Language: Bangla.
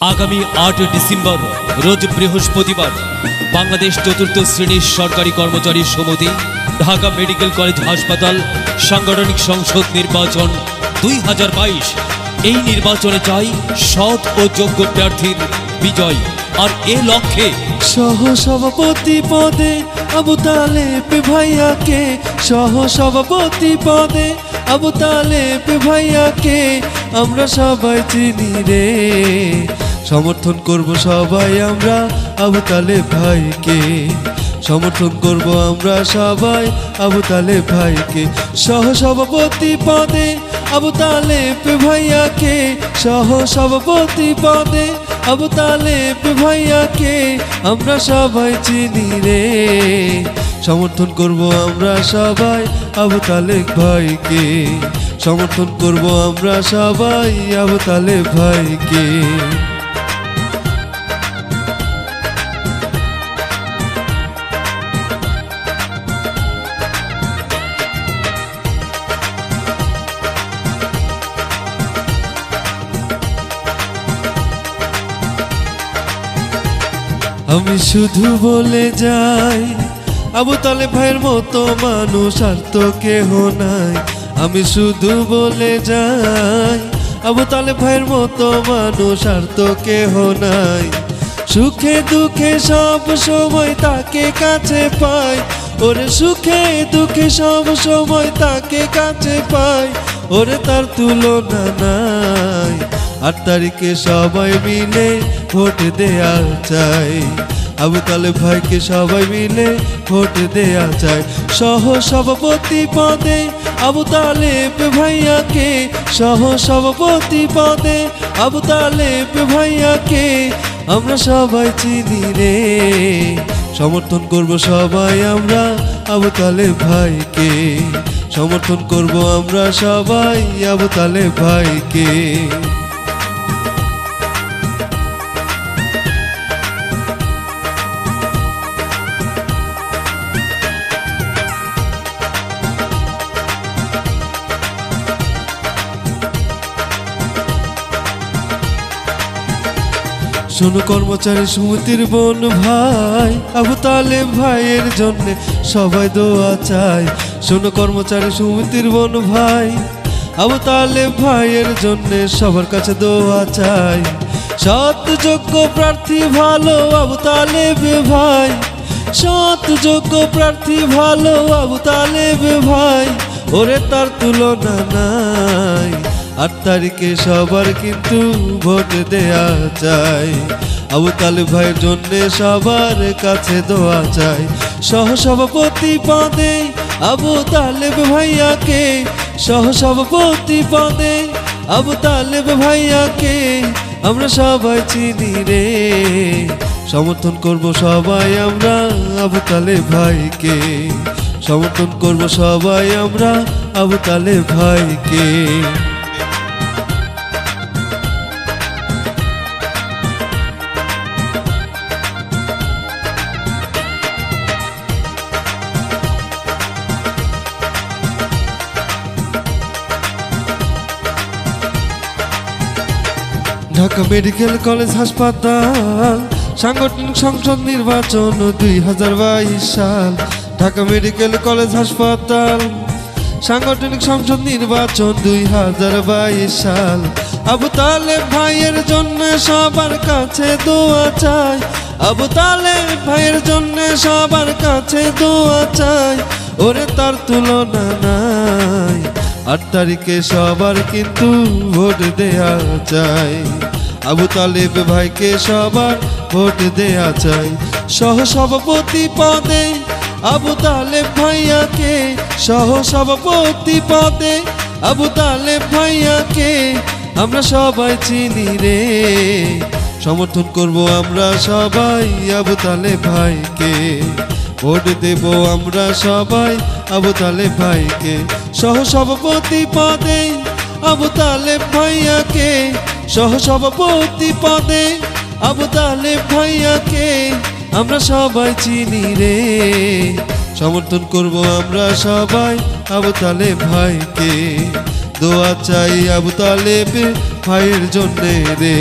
আগামী আট ডিসেম্বর, রোজ বৃহস্পতিবার, বাংলাদেশ চতুর্থ শ্রেণির সরকারি কর্মচারী সমিতি, ঢাকা মেডিকেল কলেজ হাসপাতাল, সাংগঠনিক সংসদ নির্বাচন দুই হাজার বাইশ। এই নির্বাচনে চাই সৎ ও যোগ্য প্রার্থীর বিজয়। আর এ লক্ষ্যে সহ সভাপতি পদে আবু তালেব ভাইয়াকে সহ সভাপতি পদে আবু তালেব ভাইয়াকে আমরা সবাই চিনি রে। সমর্থন করব সবাই আমরা, আবু তালেব ভাইকে। সমর্থন করব আমরা সবাই, আবু তালেব ভাইকে। সহ সভাপতি পদে আবু তালেব ভাইয়াকে। সহ সভাপতি পদে আবু তালেব ভাইয়াকে আমরা সবাই চিনি রে। সমর্থন করব আমরা সবাই, আবু তালেব ভাইকে। সমর্থন করব আমরা সবাই, আবু তালেব ভাইকে। আমি শুধু বলে যাই, আবু তালে ভাইয়ের মতো মানুষ আর তো কেহ নাই। আমি শুধু বলে যাই, আবু তালে ভাইয়ের মতো মানুষ আর তো কেহ নাই। সুখে দুঃখে সব সময় তাকে কাছে পাই। ওরে সুখে দুঃখে সব সময় তাকে কাছে পাই। ওরে তার তুলনা নাই। আট তারিখে সবাই মিলে ভোট দেয়া চাই। আবু তালেব ভাইকে সবাই মিলে ভোট দেয়া চাই। সহ সভাপতি পদে আবু তালেব ভাইয়াকে সহ সভাপতি পদে আবু তালেব ভাইয়াকে আমরা সবাই চিনি রে। সমর্থন করব সবাই আমরা আবু তালেব ভাইকে। সমর্থন করব আমরা সবাই আবু তালেব ভাইকে। শোনো কর্মচারী সমিতির বোন ভাই, আবু তালেব ভাইয়ের জন্য সবাই দোয়া চাই। শোনো কর্মচারী সমিতির বোন ভাই, আবু তালেব ভাইয়ের জন্য সবার কাছে দোয়া চাই। সৎ, যোগ্য প্রার্থী ভালো, আবু তালেব ভাই। সৎ, যোগ্য প্রার্থী ভালো, আবু তালেব ভাই। ওরে তার তুলনা নাই। আট তারিখে সবার কিন্তু ভোট দেয়া চাই। আবু তালেব ভাইয়ের জন্য সবার কাছে দোয়া চাই। সহ সভাপতি পদে আবু তালেব ভাইয়াকে সহ সভাপতি পদে আবু তালেব ভাইয়াকে আমরা সবাই চিনি রে। সমর্থন করব সবাই আমরা আবু তালেব ভাইকে। সমর্থন করব সবাই আমরা আবু তালেব ভাইকে। ঢাকা মেডিকেল কলেজ হাসপাতাল, সাংগঠনিক সংসদ নির্বাচন দুই হাজার বাইশ সাল। ঢাকা মেডিকেল কলেজ হাসপাতাল, সাংগঠনিক সংসদ নির্বাচন দুই হাজার বাইশ সাল। আবু তালেব ভাইয়ের জন্য সবার কাছে দোয়া চাই। আবু তালেব ভাইয়ের জন্য সবার কাছে দোয়া চাই। ওরে তার তুলনা নাই। আট তারিখে সবার কিন্তু ভোট দেয়া চাই। আবু তালেব ভাইকে সবার ভোট দেয়া চাই। সহ সভাপতি পদে আবু তালেব ভাইয়াকে সহ সভাপতি পদে আবু তালেব ভাইয়াকে আমরা সবাই চিনি রে। সমর্থন করব আমরা সবাই আবু তালেব ভাইকে। ভোট দেব আমরা সবাই। আবু তালেব ভাইকে সহ সভাপতি পদে। আবু তালেব ভাইয়াকে সহ সভাপতি পদে। আবু তালেব ভাইয়াকে আমরা সবাই চিনি রে। সমর্থন করব আমরা সবাই আবু তালেব ভাইকে। দোয়া চাই আবু তালেব ভাইয়ের জন্যে রে।